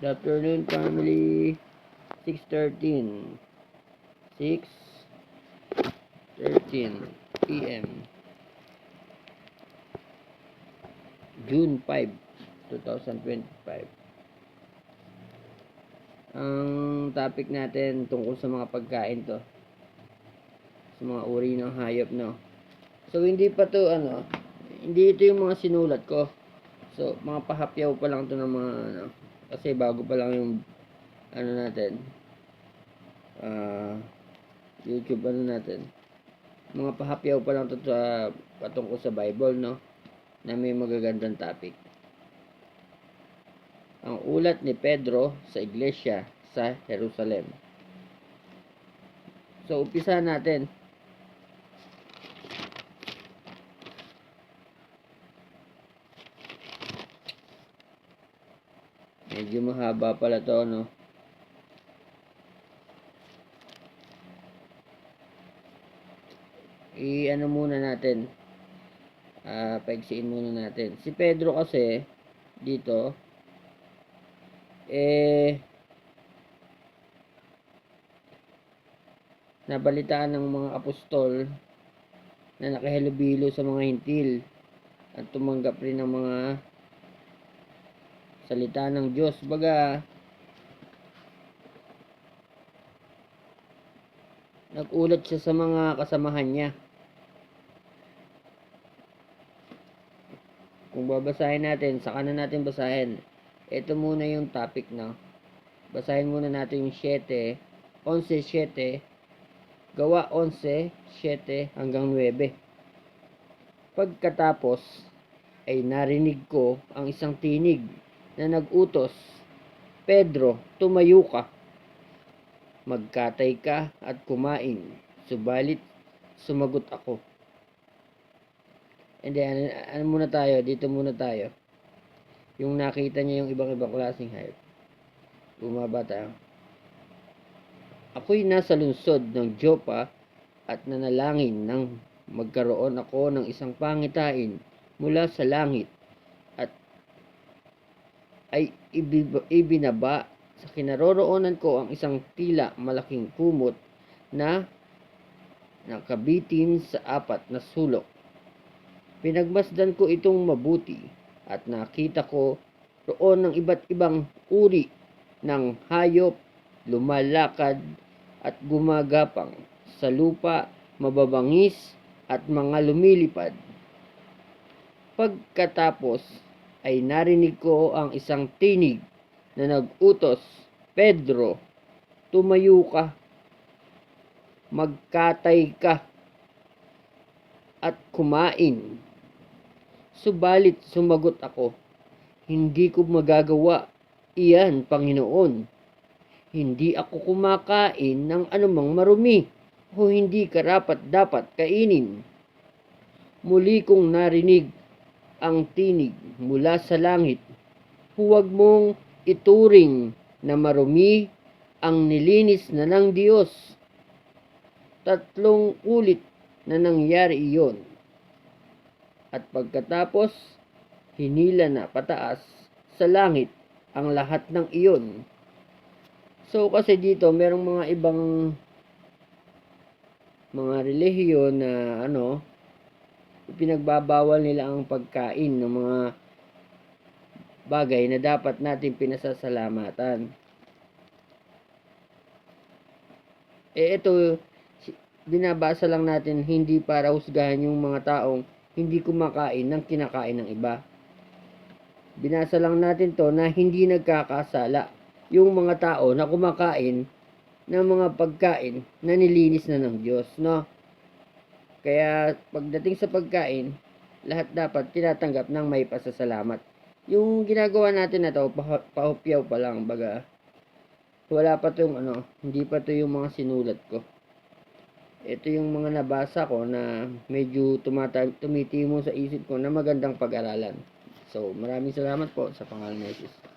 Good afternoon, family. 6.13. 6.13 p.m. June 5, 2025. Ang topic natin tungkol sa mga pagkain to. Sa mga uri ng hayop, no? So, hindi pa to, ano, hindi ito yung mga sinulat ko. So, mga pahapyaw pa lang to ng mga, ano, kasi bago pa lang yung, ano natin, ah, YouTube, ano natin, mga pahapyaw pa lang to sa, patungkol sa Bible, no? Na may magagandang topic. Ang ulat ni Pedro sa iglesia sa Jerusalem. So, umpisa natin. Medyo mahaba pala to, no? I-ano muna natin. Ah, paigsiin muna natin. Si Pedro kasi dito eh nabalitaan ng mga apostol na nakahalubilo sa mga hintil at tumanggap rin ng mga salita ng Diyos. Baga, nagulat siya sa mga kasamahan niya. Kung babasahin natin, saka na natin basahin. Ito muna yung topic na. Basahin muna natin yung 7, 11, 7, gawa 11, 7 hanggang 9. Pagkatapos, ay narinig ko ang isang tinig na nag-utos, Pedro, tumayo ka. Magkatay ka at kumain. Subalit, sumagot ako. Hindi, ano, ano muna tayo? Dito muna tayo. Yung nakita niya yung ibang ibang klaseng hayop. Bumaba tayo. Ako'y nasa lungsod ng Jopa at nanalangin nang magkaroon ako ng isang pangitain mula sa langit ay ibinaba sa kinaroroonan ko ang isang tila malaking kumot na nakabitin sa apat na sulok. Pinagmasdan ko itong mabuti at nakita ko roon ng iba't ibang uri ng hayop lumalakad at gumagapang sa lupa, mababangis at mga lumilipad. Pagkatapos ay narinig ko ang isang tinig na nag-utos, Pedro, tumayo ka, magkatay ka, at kumain. Subalit sumagot ako, hindi ko magagawa iyan, Panginoon. Hindi ako kumakain ng anumang marumi o hindi karapat dapat kainin. Muli kong narinig ang tinig mula sa langit. Huwag mong ituring na marumi ang nilinis na ng Diyos. Tatlong ulit na nangyari iyon. At pagkatapos, hinila na pataas sa langit ang lahat ng iyon. So kasi dito merong mga ibang mga relihiyon na ano pinagbabawal nila ang pagkain ng mga bagay na dapat natin pinasasalamatan. Eh ito binabasa lang natin hindi para husgahan yung mga taong hindi kumakain ng kinakain ng iba. Binasa lang natin to na hindi nagkakasala yung mga tao na kumakain ng mga pagkain na nilinis na ng Diyos, no? Kaya pagdating sa pagkain, lahat dapat tinatanggap ng may pasasalamat. Yung ginagawa natin na to, pa- pahupyaw pa lang, baga, wala pa to yung ano, hindi pa to yung mga sinulat ko. Ito yung mga nabasa ko na medyo tumata tumitimo sa isip ko na magandang pag-aralan. So, maraming salamat po sa pangalan ni Jesus.